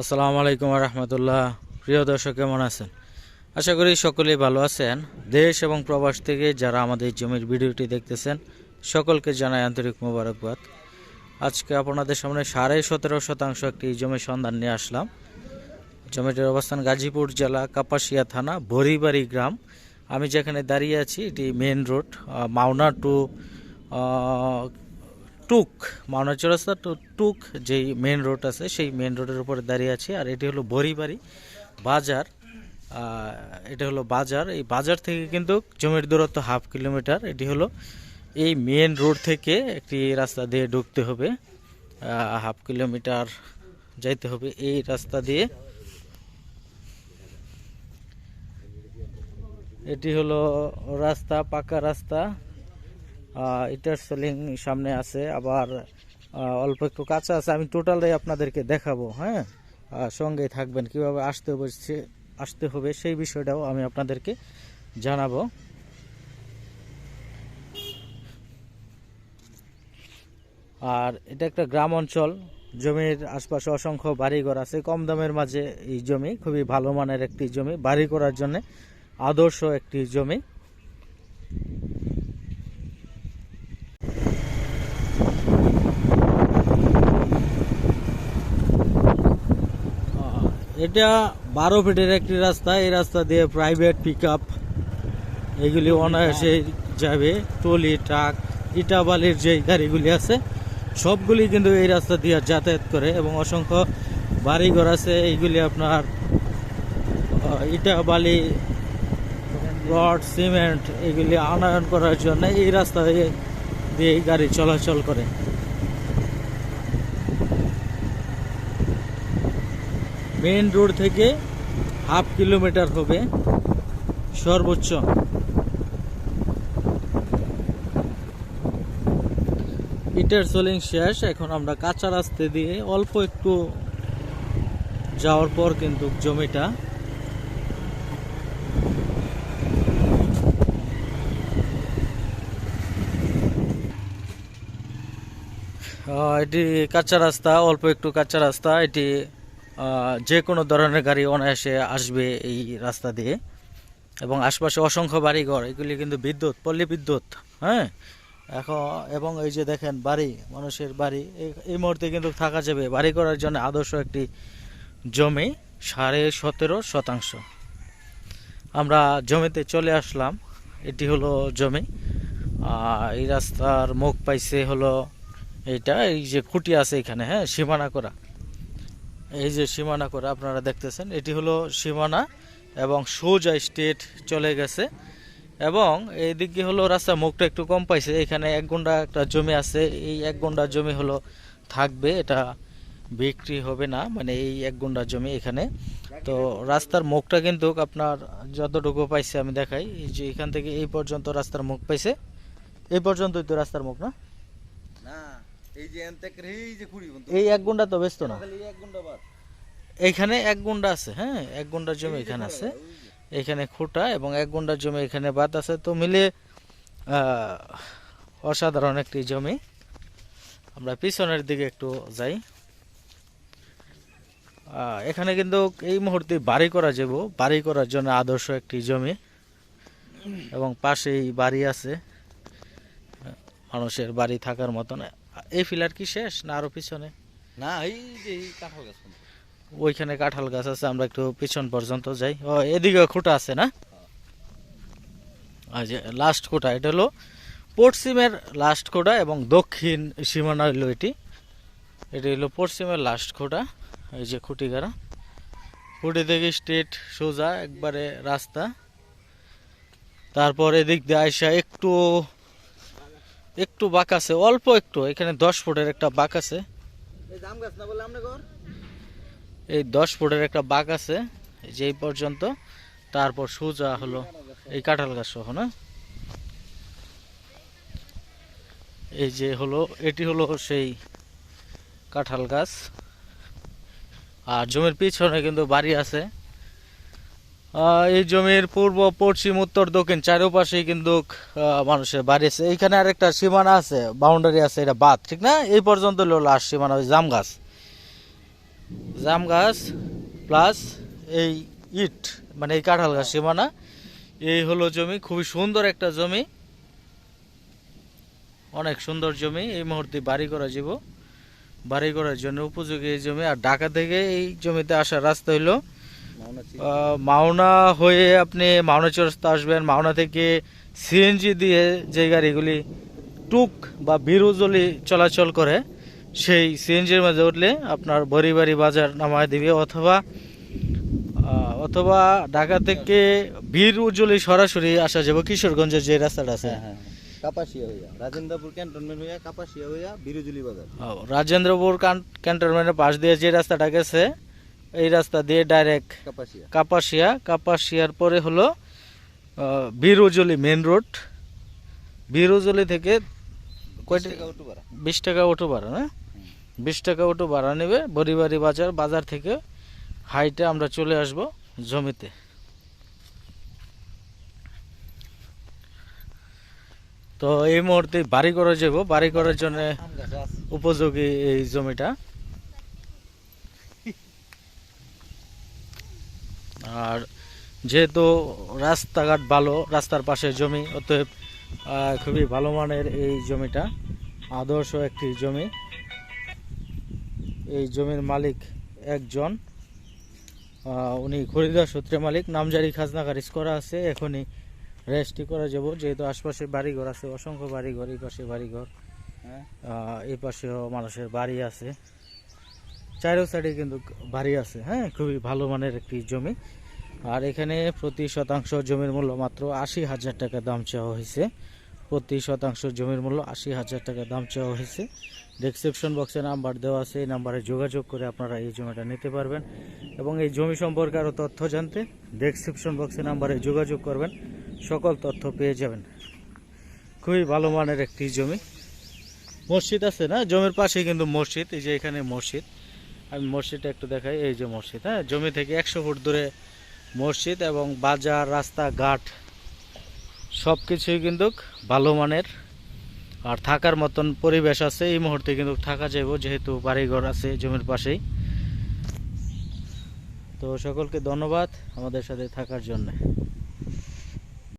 আসসালামু আলাইকুম রহমতুল্লাহ। প্রিয় দর্শক, কেমন আছেন? আশা করি সকলেই ভালো আছেন। দেশ এবং প্রবাস থেকে যারা আমাদের জমির ভিডিওটি দেখতেছেন, সকলকে জানাই আন্তরিক মোবারকবাদ। আজকে আপনাদের সামনে সাড়ে সতেরো শতাংশ একটি জমির সন্ধান নিয়ে আসলাম। জমিটির অবস্থান গাজীপুর জেলা, কাপাসিয়া থানা বরিবাড়ি গ্রাম। আমি যেখানে দাঁড়িয়ে আছি, এটি মেন রোড মাওনা টু টুক, মাওনা চৌরাস্তা টুক, যেই মেন রোড আছে, সেই মেন রোডের উপরে দাঁড়িয়ে আছি। আর এটি হলো বরিবাড়ি বাজার। এটা হলো বাজার। এই বাজার থেকে কিন্তু জমির দূরত্ব হাফ কিলোমিটার। এটি হলো এই মেন রোড থেকে একটি রাস্তা দিয়ে ঢুকতে হবে। হাফ কিলোমিটার যাইতে হবে এই রাস্তা দিয়ে। এটি হলো রাস্তা, পাকা রাস্তা। ইটার সেলিং সামনে আছে, আবার অল্প একটু কাঁচা আছে, আমি টোটালটাই আপনাদেরকে দেখাবো হ্যাঁ? সঙ্গেই থাকবেন, কীভাবে আসতে হবে আসতে হবে, সেই বিষয়টাও আমি আপনাদেরকে জানাব। আর এটা একটা গ্রাম অঞ্চল, জমির আশপাশে অসংখ্য বাড়িঘর আছে, কম দামের মাঝে এই জমি, খুবই ভালো মানের একটি জমি, বাড়ি করার জন্য আদর্শ একটি জমি। এটা বারো ফিটের একটি রাস্তা এই রাস্তা দিয়ে প্রাইভেট পিক আপ এগুলি অনায়াসে যাবে টলি ট্রাক ইটা বালির যে গাড়িগুলি আছে সবগুলি কিন্তু এই রাস্তা দিয়ে যাতায়াত করে এবং অসংখ্য বাড়িঘর আছে এইগুলি আপনার আহ, ইটা বালি রড সিমেন্ট এগুলি আনয়ন করার জন্য এই রাস্তা দিয়ে গাড়ি চলাচল করে। মেইন রোড থেকে হাফ কিলোমিটার হবে সর্বোচ্চ। ইটার সোলিং শেষ, এখন আমরা কাঁচা রাস্তা দিয়ে অল্প একটু যাওয়ার পর কিন্তু জমিটা। এটি কাঁচা রাস্তা, অল্প একটু কাঁচা রাস্তা, এটি যে কোনো ধরনের গাড়ি অনায়াসে আসবে এই রাস্তা দিয়ে। এবং আশপাশে অসংখ্য বাড়িঘর, এগুলি কিন্তু বিদ্যুৎ, পল্লী বিদ্যুৎ হ্যাঁ? এখন, এবং এই যে দেখেন বাড়ি, মানুষের বাড়ি এই- মুহূর্তে কিন্তু থাকা যাবে। বাড়ি করার জন্য আদর্শ একটি জমি, সাড়ে সতেরো শতাংশ। আমরা জমিতে চলে আসলাম, এটি হলো জমি। এই রাস্তার মুখ পাইছে হলো এইটা, এই যে খুঁটি আছে এখানে হ্যাঁ? সীমানা করা। এই যে সীমানা করে আপনারা দেখতেছেন, এটি হলো সীমানা এবং সোজা স্টেট চলে গেছে। এবং এইদিকে হলো রাস্তা, মুখটা একটু কম পাইছে। এখানে এক গুন্ডা একটা জমি আছে, এই এক গুন্ডা জমি হলো থাকবে, এটা বিক্রি হবে না মানে এই এক গুন্ডা জমি এখানে। তো রাস্তার মুখটা কিন্তু আপনার যতটুকু পাইছে আমি দেখাই, এই যে এখান থেকে এই পর্যন্ত রাস্তার মুখ পাইছে। এই পর্যন্তই তো রাস্তার মুখ না? এই যে এনতেক এই যে কুড়ি বন্ধু। এই এক গুন্ডা তো ব্যস্ত না। খালি এক ঘণ্টা বাদ। এইখানে এক গুন্ডা আছে হ্যাঁ? এক গুন্ডা জমি এখানে আছে। এখানে খুঁটা এবং এক গুন্ডা জমি এখানে বাদ আছে। তো মিলে অসাধারণ একটি জমি। আমরা পিছনের দিকে একটু যাই। এখানে কিন্তু এই মুহূর্তে বাড়ি করা যাব। বাড়ি করার জন্য আদর্শ একটি জমি। এবং পাশেই বাড়ি আছে। মানুষের বাড়ি থাকার মতন। এই ফিলার কি শেষ না আরও পিছনে? না এই যে এই কাঁঠাল গাছ ওইখানে কাঁঠাল গাছ আছে আমরা একটু পিছন পর্যন্ত যাই। ও এদিকে খুঁটা আছে না? আর যে লাস্ট খুঁটা এটা হলো পশ্চিমের লাস্ট খুঁটা এবং দক্ষিণ সীমানা হলো এটি। এটি হলো পশ্চিমের লাস্ট খুঁটা এই যে খুঁটি গাড়া খুঁটি থেকে স্ট্রেট সোজা একবারে রাস্তা। তারপর এদিক দিয়ে আইসা একটু একটু বাঁক আছে অল্প একটু এখানে দশ ফুটের একটা বাঁক আছে। এই দশ ফুটের একটা বাঘ আছে এই যে পর্যন্ত। তারপর সোজা হলো এই কাঁঠাল গাছ সহ না? এই যে হলো এটি হলো সেই কাঁঠাল গাছ। আর জমির পিছনে কিন্তু বাড়ি আছে। এই জমির পূর্ব পশ্চিম উত্তর দক্ষিণ চারপাশেই কিন্তু মানুষের বাড়ি আছে। এইখানে আরেকটা সীমানা আছে বাউন্ডারি আছে এটা বাদ ঠিক না? এই পর্যন্ত হলো লাস্ট সীমানা ওই জাম গাছ। জাম গাছ প্লাস এই ইট মানে এই কাঁঠাল গাছ সীমানা। এই হলো জমি খুবই সুন্দর একটা জমি। অনেক সুন্দর জমি এই মুহূর্তে বাড়ি করা যাব বাড়ি করার জন্য উপযোগী এই জমি। আর ঢাকা থেকে এই জমিতে আসার রাস্তা হইল মাওনা হয়ে আপনি মাওনা চৌরাস্তা আসবেন। মাওনা থেকে সিএনজি দিয়ে যে গাড়িগুলি টুক বা বিরুজলি চলাচল করে সেই সিএনজির মধ্যে উঠলে আপনার বড়িবাড়ি বাজার নামায় দিবে। অথবা অথবা ঢাকা থেকে বীর উজ্জ্বলি সরাসরি আসা যাবে কিশোরগঞ্জের যে রাস্তাটা আছে। হ্যাঁ হ্যাঁ কাপাসিয়া হইয়া রাজেন্দ্রপুর ক্যান্টনমেন্ট হইয়া কাপাসিয়া হইয়া বিরুজুলি বাজার। রাজেন্দ্রপুর কান- ক্যান্টনমেন্টের পাশ দিয়ে যে রাস্তাটা গেছে এই রাস্তা দিয়ে ডাইরেক্ট কাপাসিয়া। কাপাসিয়া। কাপাসিয়ার পরে হলো বীরুজলি মেন রোড বীরুজলি থেকে কয়টা বিশ টাকা অটো ভাড়া। না? বিশ টাকা অটো ভাড়া নেবে বড়িবাড়ি বাজার বাজার থেকে হাইটে আমরা চলে আসব জমিতে। তো এই মুহূর্তে বাড়ি করে যাব বাড়ি করার জন্য উপযোগী এই জমিটা। আর যেহেতু রাস্তাঘাট ভালো রাস্তার পাশে জমি অতএব খুবই ভালো মানের এই জমিটা আদর্শ একটি জমি। এই জমির মালিক একজন উনি খরিদার সূত্রে মালিক নামজারি খাজনা খারিজ করা আছে এখনই রেজিস্ট্রি করা যাব। যেহেতু আশপাশে বাড়িঘর আছে অসংখ্য বাড়িঘর এই পাশে বাড়িঘর হ্যাঁ। এই পাশেও মানুষের বাড়ি আছে। চারো সাইডে কিন্তু বাড়ি আছে হ্যাঁ? খুবই ভালো মানের একটি জমি। আর এখানে প্রতি শতাংশ জমির মূল্য মাত্র আশি হাজার টাকা দাম চাওয়া হয়েছে। প্রতি শতাংশ জমির মূল্য আশি হাজার টাকা দাম চাওয়া হয়েছে। ডেসক্রিপশন বক্সে নাম্বার দেওয়া আছে, এই নাম্বারে যোগাযোগ করে আপনারা এই জমিটা নিতে পারবেন। এবং এই জমি সম্পর্কে আরও তথ্য জানতে ডেসক্রিপশন বক্সে নাম্বারে যোগাযোগ করবেন। সকল তথ্য পেয়ে যাবেন। খুবই ভালো মানের একটি জমি। মসজিদ আছে না? জমির পাশে কিন্তু মসজিদ, এই যে এখানে মসজিদ। আমি মসজিদটা একটু দেখাই, এই যে মসজিদ হ্যাঁ? জমি থেকে একশো ফুট দূরে মসজিদ এবং বাজার, রাস্তা, ঘাট সব কিছুই কিন্তু ভালো মানের। আর থাকার মতন পরিবেশ আছে, এই মুহূর্তে কিন্তু থাকা যাইব, যেহেতু বাড়িঘর আছে জমির পাশেই। তো সকলকে ধন্যবাদ আমাদের সাথে থাকার জন্য।